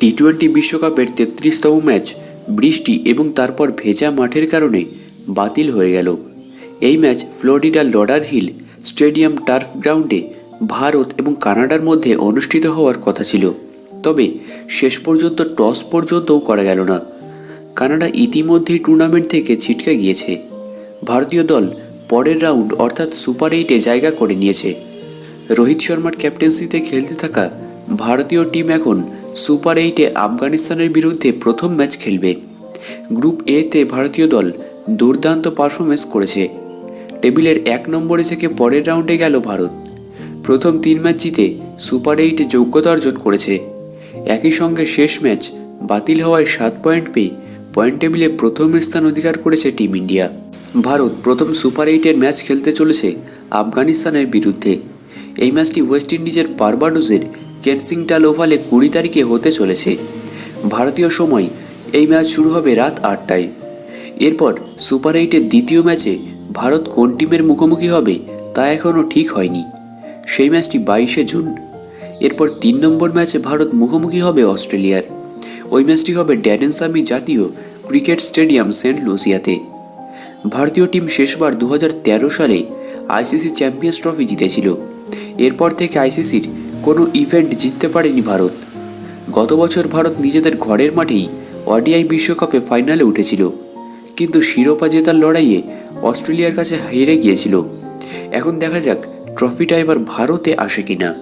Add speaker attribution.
Speaker 1: T twenty বিশ্বকাপের তেত্রিশতম match, বৃষ্টি এবং তারপর ভেজা মাঠের কারণে বাতিল হয়ে গেল। এই ম্যাচ ফ্লোরিডার লডার হিল স্টেডিয়াম টার্ফ গ্রাউন্ডে ভারত এবং কানাডার মধ্যে অনুষ্ঠিত হওয়ার কথা ছিল। তবে শেষ পর্যন্ত টস পর্যন্তও করা গেল না। কানাডা ইতিমধ্যেই টুর্নামেন্ট থেকে ছিটকে গিয়েছে। ভারতীয় দল পরের রাউন্ড অর্থাৎ সুপার এইটে জায়গা করে নিয়েছে। রোহিত শর্মার ক্যাপ্টেন্সিতে খেলতে থাকা ভারতীয় টিম এখন সুপার এইটে আফগানিস্তানের বিরুদ্ধে প্রথম ম্যাচ খেলবে। গ্রুপ এতে ভারতীয় দল দুর্দান্ত পারফরমেন্স করেছে। টেবিলের এক নম্বরে থেকে পরের রাউন্ডে গেল ভারত। প্রথম তিন ম্যাচ জিতে সুপার এইটে যোগ্যতা অর্জন করেছে। একই সঙ্গে শেষ ম্যাচ বাতিল হওয়ায় সাত পয়েন্ট পেয়ে পয়েন্ট টেবিলে প্রথম স্থান অধিকার করেছে টিম ইন্ডিয়া। ভারত প্রথম সুপার এইটের ম্যাচ খেলতে চলেছে আফগানিস্তানের বিরুদ্ধে। এই ম্যাচটি ওয়েস্ট ইন্ডিজের পারবাডোজের কেনসিংটাল ওভালে কুড়ি তারিখে হতে চলেছে। ভারতীয় সময়, এই ম্যাচ শুরু হবে রাত আটটায়। এরপর সুপার এইটের দ্বিতীয় ম্যাচে ভারত কোন টিমের মুখোমুখি হবে তা এখনও ঠিক হয়নি। সেই ম্যাচটি বাইশে জুন। এরপর তিন নম্বর ম্যাচে ভারত মুখোমুখি হবে অস্ট্রেলিয়ার। ওই ম্যাচটি হবে ড্যারেন সামি জাতীয় ক্রিকেট স্টেডিয়াম সেন্ট লুসিয়াতে। ভারতীয় টিম শেষবার দু হাজার তেরো সালে আইসিসি চ্যাম্পিয়ন্স ট্রফি জিতেছিল। এরপর থেকে আইসিসির কোনো ইভেন্ট জিততে পারেনি ভারত। গত বছর ভারত নিজেদের ঘরের মাঠেই ওডিআই বিশ্বকাপে ফাইনালে উঠেছিল। কিন্তু শিরোপা জেতার লড়াইয়ে অস্ট্রেলিয়ার কাছে হেরে গিয়েছিল। এখন দেখা যাক, ট্রফিটা এবার ভারতে আসে কিনা।